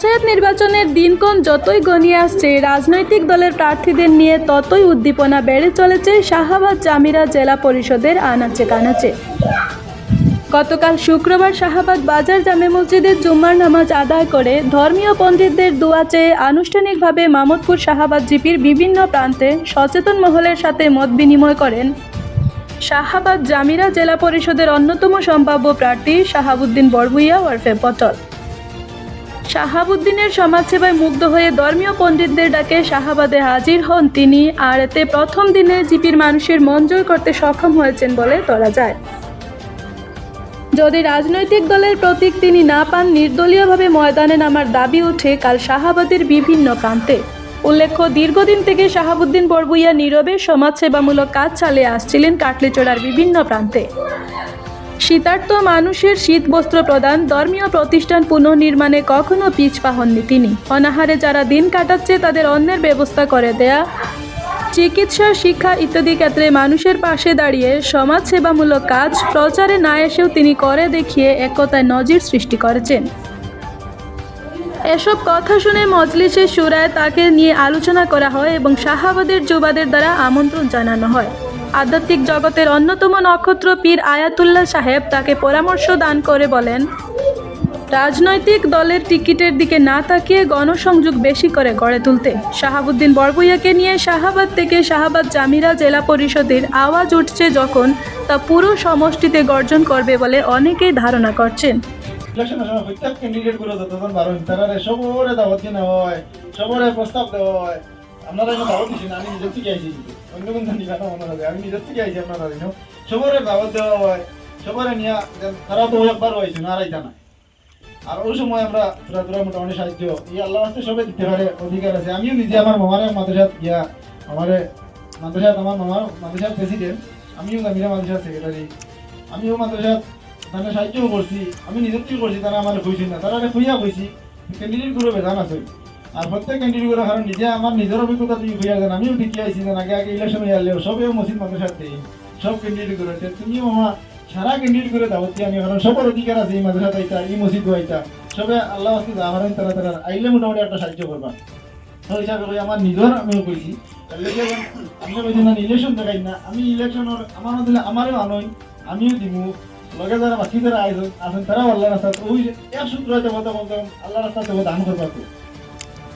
পঞ্চায়েত নির্বাচনের দিনক্ষণ যতই গনিয়ে আসছে, রাজনৈতিক দলের প্রার্থীদের নিয়ে ততই উদ্দীপনা বেড়ে চলেছে শাহাবাদ জামিরা জেলা পরিষদের আনাচে কানাচে। গতকাল শুক্রবার শাহাবাদ বাজার জামে মসজিদের জুম্মার নামাজ আদায় করে ধর্মীয় পণ্ডিতদের দোয়া চেয়ে আনুষ্ঠানিকভাবে মামদপুর শাহাবাদ জিপির বিভিন্ন প্রান্তে সচেতন মহলের সাথে মত বিনিময় করেন শাহাবাদ জামিরা জেলা পরিষদের অন্যতম সম্ভাব্য প্রার্থী শাহাবুদ্দিন বরবুইয়া ওরফে পটল। শাহাবুদ্দিনের সমাজসেবায় মুগ্ধ হয়ে ধর্মীয় পণ্ডিতদের ডাকে শাহাবাদে হাজির হন তিনি। আর এতে প্রথম দিনে জিপির মানুষের মন জয় করতে সক্ষম হয়েছেন বলে ধরা যায়। যদি রাজনৈতিক দলের প্রতীক তিনি না পান, নির্দলীয়ভাবে ময়দানে নামার দাবি ওঠে কাল শাহাবাদের বিভিন্ন প্রান্তে। উল্লেখ্য, দীর্ঘদিন থেকে শাহাবুদ্দিন বরবুইয়া নীরবে সমাজসেবামূলক কাজ চালিয়ে আসছিলেন কাটলিচোড়ার বিভিন্ন প্রান্তে। শীতার্থ মানুষের শীত বস্ত্র প্রদান ধর্মীয় প্রতিষ্ঠান পুনর্নির্মাণে কখনো পিছপা হননি তিনি। অনাহারে যারা দিন কাটাচ্ছে, তাদের অন্যের ব্যবস্থা করে দেয়া, চিকিৎসা, শিক্ষা ইত্যাদি ক্ষেত্রে মানুষের পাশে দাঁড়িয়ে সমাজসেবামূলক কাজ প্রচারে না এসেও তিনি করে দেখিয়ে একতায় নজির সৃষ্টি করেছেন। এসব কথা শুনে মজলিসের সুরায় তাকে নিয়ে আলোচনা করা হয় এবং শাহাবাদের যুবাদের দ্বারা আমন্ত্রণ জানানো হয়। আধ্যাত্মিক জগতের অন্যতম নক্ষত্র পীর আয়াতুল্লাহ সাহেব তাকে পরামর্শ দান করে বলেন, রাজনৈতিক দলের টিকিটের দিকে না তাকিয়ে গণসংযোগ বেশি করে গড়ে তুলতে শাহাবুদ্দিন বরবুইয়াকে নিয়ে শাহাবাদ থেকে শাহাবাদ জামিরা জেলা পরিষদের আওয়াজ উঠছে যখন তা পুরো সমষ্টিতে গর্জন করবে বলে অনেকেই ধারণা করছেন। ইলেকশনের সময় প্রত্যেক ক্যান্ডিডেটগুলো তারা সবরে দাওয়াত হয়, সবরে প্রস্তাব দেওয়া হয়। আপনারা এনে দাওয়াত দিচ্ছেন আমি নিজের থেকে আইছি অন্য কোন নিবা না মনে আমি নিজের থেকে আইছি আপনারা জানো সবরে দাওয়াত দেওয়া হয়, সবরে নিয়ে তারা তো একবার হয়েছে, না, আর না আর ওই সময় আমরা পুরা পুরা মোটামুটি সাহায্য, এই আল্লাহ আসতে সবাই দিতে পারে, অধিকার আছে। আমিও নিজে আমার মামারে মাদ্রাসাত গিয়া আমারে মাদ্রাসাত, আমার মামার মাদ্রাসার প্রেসিডেন্ট আমিও গামিরা মাদ্রাসার সেক্রেটারি আমিও মাদ্রাসাত তারা সাহায্য করছি, আমি নিজের থেকে করছি, তারা আমার খুঁজছি না, তারা খুঁজা খুঁজছি ক্যান্ডিডেটগুলো বেজান আছে। আর প্রত্যেকগুলো কারণ নিজে আমার নিজের অভিজ্ঞতা তুমি খুঁজা দেন আমিও দেখি আইছি যেন আগে আগে ইলেকশন হয়ে আনলেও সবেও মসজিদ মাদ্রাসার দেই সব ক্যান্ডিডেটগুলো তুমিও আমার সারা ক্যান্ডিডেট করে দিয়ে আমি কারণ সবার অধিকার আছে এই মাদ্রাসাত আইতা, এই মসজিদ আইতা। সবে আল্লাহ আস্তে আমার তারা তারা আইলে মোটামুটি একটা সাহায্য করবা। সেই হিসাবে করে আমার নিজের আমিও কইছি আপনি কইছেন না ইলেকশন দেখাই না, আমি ইলেকশনের আমার দিলে আমারও আনই, আমিও দিমু। লগে যারা বাকি যারা আয়োজন আছেন তারাও আল্লাহ রাস্তা ওই যে এক সূত্র হয়তো বলতে বলতে আল্লাহ রাস্তা তো দান করবা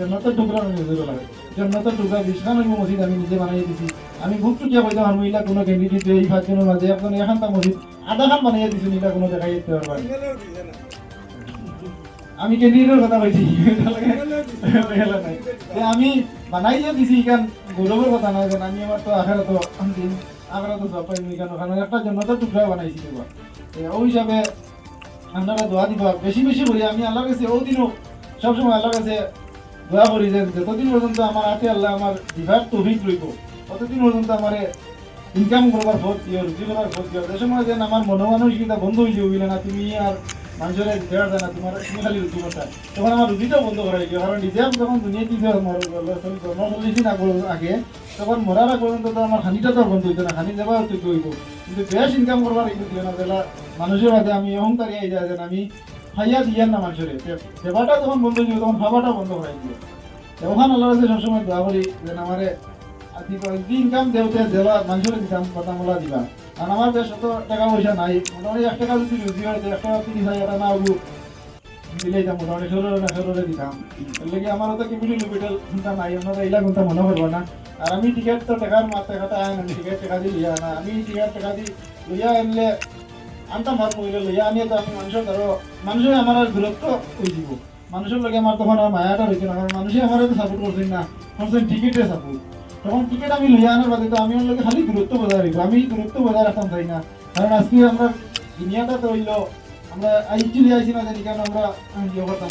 জন্নতের টুকরা আমি নজর লাগে জন্নতের টুকরা মসজিদ আমি নিজে বানাই দিছি। আমি বুক টুকিয়া কইতে পারব ইলা কোনো ক্যান্ডিডেট এই মাঝে একজন এখানটা মসজিদ আধা দিছি ইলা কোনো দেখাই আমি ক্যান্ডিডেটের কথা কইছি আমি বানাই যে দিছি ইখান গৌরবের কথা যেন। আমি আমার তো আখারে তো আখারে তো সব পাইনি কেন কারণ একটা জন্য তো টুকরা বানাইছি ওই হিসাবে আপনারা দোয়া দিবা। বেশি বেশি করি আমি আল্লাহর কাছে ও দিনও সবসময় কাছে দোয়া করি যে যতদিন পর্যন্ত আমার হাতে আল্লাহ আমার দিবার তৌফিক রইব, ততদিন পর্যন্ত আমার ইনকাম করবার ভোট দিও রুজি করার ভোট দিও যে সময় যেন আমার মনোমানসিকতা বন্ধ হয়ে যাবে না? তুমি আর মানুষের দেওয়া যায় না, তোমার তুমি খালি রুজি করতা। তখন আমার রুজিটাও বন্ধ করা গিয়ে কারণ নিজে যখন দুনিয়া দিতে জন্ম চল্লিশ না আগে, তখন মরার আগ পর্যন্ত তো আমার হানিটা তো বন্ধ হইতো না হানি হয়তো কি কিন্তু বেশ ইনকাম করবার কিন্তু দিও না মানুষের মাঝে আমি অহংকারী আই যায় আমি খাইয়া দিয়ার না মানুষের সেবাটা যখন বন্ধ হয়ে তখন খাবারটা বন্ধ করাই দিও ওখানে আল্লাহ কাছে সবসময় দোয়া করি যেন আমারে ইনকাম দেওতে দেওয়া, মানুষের দিতাম কথা বলা দিবা। কারণ আমার বেশ অত টাকা পয়সা নাই, মোটামুটি এক টাকা যদি রুজি হয় এক টাকা তিরিশ হাজার টাকা না হব দিলে দিতাম মোটামুটি ষোলো না ষোলোরে দিতাম। এর লেগে আমার তো কেমিটি লুপিটাল চিন্তা নাই? আপনারা এইলা কোনটা মনে করব না। আর আমি টিকিট তো টাকার মার টাকাটা আয় না টিকিট টাকা দিয়ে লিয়া না, আমি টিকিট টাকা দিয়ে লইয়া আনলে আনতাম ভাত করিলে লইয়া আমি তো আমি মানুষের ধরো মানুষের আমার আর বিরক্ত হয়ে দিব মানুষের লগে আমার তখন আর মায়াটা হয়েছে না কারণ মানুষে আমার তো সাপোর্ট করছেন না। করছেন টিকিটে সাপোর্ট তখন টিকিট আমি লইয়া আনার বাদে তো আমি ওর লগে খালি দূরত্ব বজায় রাখব আমি দূরত্ব বজায় রাখতাম চাই না। কারণ আজকে আমরা দুনিয়াটা তো হইল আমরা আইচুলি আইছি না জানি কারণ আমরা ইয়ে করতাম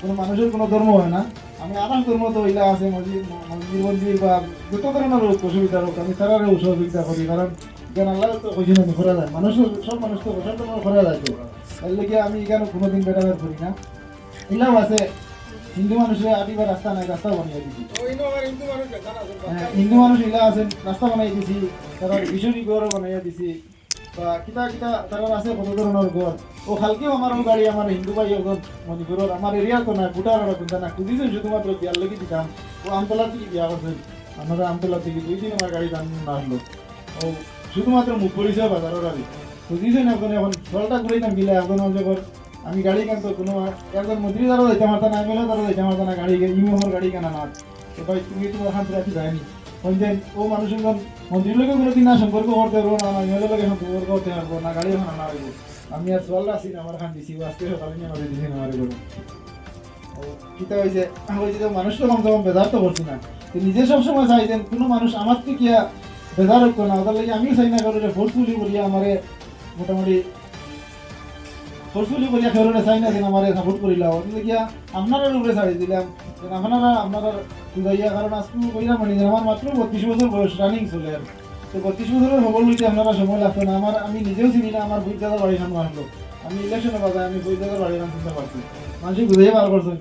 কোনো মানুষের কোনো ধর্ম হয় না। আমি আদার ধর্ম তো ইলা আছে মসজিদ মন্দির বা যত ধরনের অসুবিধা হোক আমি তারারে সহযোগিতা করি কারণ জ্ঞান আল্লাহ তো কইছেন আমি করা যায়। মানুষ সব মানুষ তো সব ধর্ম করা যায় তো। এর লেগে আমি এখানে কোনোদিন বেটাবের করি না? ইলাও আছে হিন্দু মানুষের আদিবার রাস্তা নাই রাস্তা বানিয়ে দিচ্ছি হ্যাঁ, হিন্দু মানুষ ইলা আছে রাস্তা বানাই দিছি তারা ভীষণই ঘর বানাইয়া দিছি। বা কিতা কিতা তারা আছে কত ধরনের ঘর ও খালকেও আমার ও গাড়ি আমার হিন্দু ভাই ওজন মণিপুরের আমার এরিয়া তো না কুটার ওরা কিন্তু না খুঁজিছে শুধুমাত্র বিয়ার লেগে দিতাম ও আমতলা থেকে বিয়া করছে আমরা আমতলা থেকে দুই দিন আমার গাড়ি দাম না আসলো ও শুধুমাত্র মুখ পরিচয় বাজারের গাড়ি। খুঁজিছে না এখন এখন ফলটা ঘুরাইতাম গিলে এখন যখন আমি গাড়ি কেন তো কোনো একজন মন্ত্রী দ্বারা যাইতে পারতাম না এমএলএ দ্বারা যাইতে পারতাম না গাড়ি ইউ আমার গাড়ি কেনা না তো ভাই তুমি তো ওখান থেকে যায়নি ওই ও মানুষ যখন মন্ত্রীর লোকে কোনো দিন না সম্পর্ক করতে পারব না না এমএলএ লোকে সম্পর্ক করতে পারব না, গাড়ি এখন আনা হইব। আমি আর সোয়াল না, আমার খান দিছি আজকে সকালে নিয়ে আমাদের দিছি না, আমার ও কিতা হয়েছে হয়েছে তো মানুষ তো কম কম বেজার তো করছি না। নিজে সবসময় চাই যে কোনো মানুষ আমার তো কিয়া বেজার হোক না, ওদের লাগে আমিও চাই না কারণ ফোর্সফুলি বলিয়া আমারে মোটামুটি ফোর্সফুলি করিয়া খেরোনে চাই না যেন আমার সাপোর্ট করিলা ওদিকে গিয়া আপনারা উপরে ছাড়ি দিলাম। আপনারা আপনারা বুঝাইয়া কারণ আজকে কইরা মানে আমার মাত্র বত্রিশ বছর বয়স রানিং চলে। আর তো বত্রিশ বছরের খবর লইতে আপনারা সময় লাগতো না। আমার আমি নিজেও চিনি না আমার বৈদ্যাদার বাড়ি নাম আসলো। আমি ইলেকশনে বাজায়, আমি বৈদ্যাদার বাড়ির নাম চিনতে পারছি। মানুষ বুঝাইয়া বার করছেন।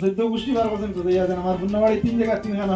চোদ্দ গোষ্ঠী বার করছেন বুঝাইয়া যেন আমার বুন্না বাড়ি তিন জায়গা তিনখানা